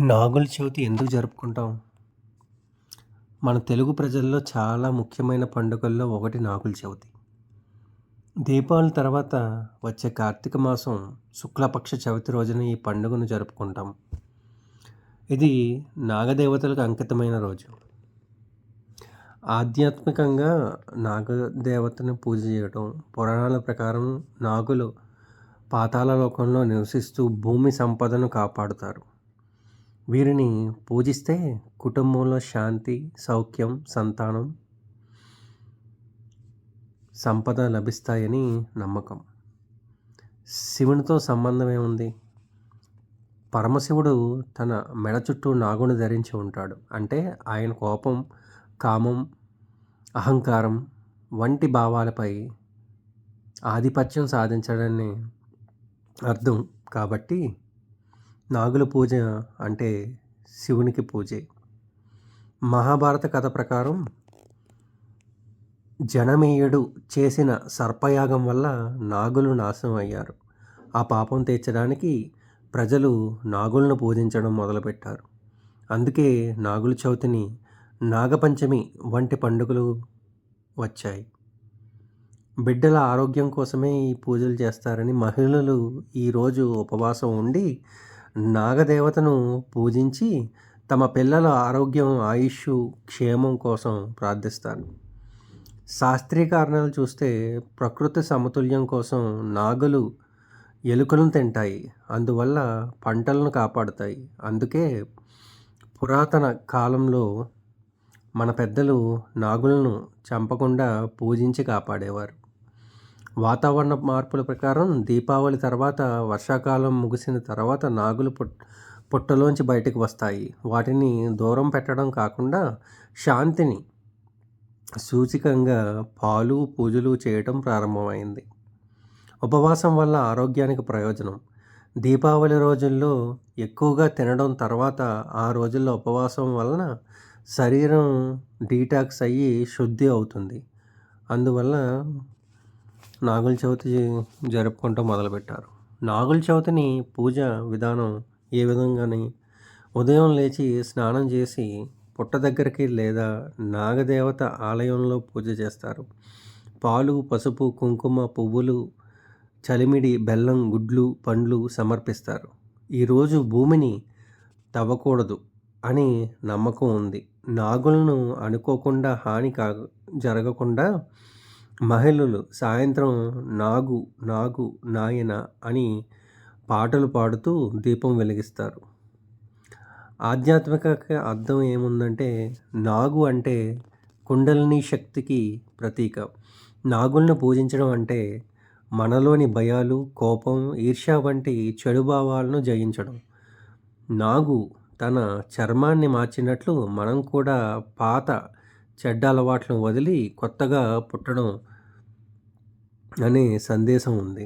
నాగుల చవితి ఎందుకు జరుపుకుంటాం? మన తెలుగు ప్రజల్లో చాలా ముఖ్యమైన పండుగల్లో ఒకటి నాగుల చవితి. దీపావళి తర్వాత వచ్చే కార్తీక మాసం శుక్లపక్ష చవితి రోజున ఈ పండుగను జరుపుకుంటాం. ఇది నాగదేవతలకు అంకితమైన రోజు. ఆధ్యాత్మికంగా నాగదేవతను పూజ చేయడం పురాణాల ప్రకారం నాగులు పాతాళ లోకంలో నివసిస్తూ భూమి సంపదను కాపాడుతారు. వీరిని పూజిస్తే కుటుంబంలో శాంతి సౌఖ్యం సంతానం సంపద లభిస్తాయని నమ్మకం. శివునితో సంబంధం ఏముంది? పరమశివుడు తన మెడ చుట్టూ నాగుని ధరించి ఉంటాడు. అంటే ఆయన కోపం కామం అహంకారం వంటి భావాలపై ఆధిపత్యం సాధించడాన్ని అర్థం. కాబట్టి నాగుల పూజ అంటే శివునికి పూజే. మహాభారత కథ ప్రకారం జనమేయుడు చేసిన సర్పయాగం వల్ల నాగులు నాశనం అయ్యారు. ఆ పాపం తీర్చడానికి ప్రజలు నాగులను పూజించడం మొదలుపెట్టారు. అందుకే నాగుల చవితిని నాగపంచమి వంటి పండుగలు వచ్చాయి. బిడ్డల ఆరోగ్యం కోసమే ఈ పూజలు చేస్తారని మహిళలు ఈరోజు ఉపవాసం ఉండి నాగదేవతను పూజించి తమ పిల్లల ఆరోగ్యం ఆయుష్ క్షేమం కోసం ప్రార్థిస్తారు శాస్త్రీయ కారణాలు చూస్తే ప్రకృతి సమతుల్యం కోసం నాగులు ఎలుకలను తింటాయి. అందువల్ల పంటలను కాపాడుతాయి. అందుకే పురాతన కాలంలో మన పెద్దలు నాగులను చంపకుండా పూజించి కాపాడేవారు. వాతావరణ మార్పుల ప్రకారం దీపావళి తర్వాత వర్షాకాలం ముగిసిన తర్వాత నాగులు పుట్ పుట్టలోంచి బయటకు వస్తాయి. వాటిని దూరం పెట్టడం కాకుండా శాంతిని సూచికంగా పాలు పూజలు చేయటం ప్రారంభమైంది. ఉపవాసం వల్ల ఆరోగ్యానికి ప్రయోజనం. దీపావళి రోజుల్లో ఎక్కువగా తినడం తర్వాత ఆ రోజుల్లో ఉపవాసం వలన శరీరం డీటాక్స్ అయ్యి శుద్ధి అవుతుంది. అందువల్ల నాగుల చవితి జరుపుకుంటూ మొదలుపెట్టారు. నాగుల చవితిని పూజ విధానం ఏ విధంగాని ఉదయం లేచి స్నానం చేసి పుట్ట దగ్గరికి లేదా నాగదేవత ఆలయంలో పూజ చేస్తారు. పాలు పసుపు కుంకుమ పువ్వులు చలిమిడి బెల్లం గుడ్లు పండ్లు సమర్పిస్తారు. ఈరోజు భూమిని తవ్వకూడదు అని నమ్మకం ఉంది. నాగులను అనుకోకుండా హాని కా జరగకుండా మహిళలు సాయంత్రం నాగు నాగు నాయన అని పాటలు పాడుతూ దీపం వెలిగిస్తారు. ఆధ్యాత్మిక అర్థం ఏముందంటే నాగు అంటే కుండలిని శక్తికి ప్రతీక. నాగులను పూజించడం అంటే మనలోని భయాలు కోపం ఈర్ష్య వంటి చెడు భావాలను జయించడం. నాగు తన చర్మాన్ని మార్చినట్లు మనం కూడా పాత చెడ్డ అలవాట్లను వదిలి కొత్తగా పుట్టడం అనే సందేశం ఉంది.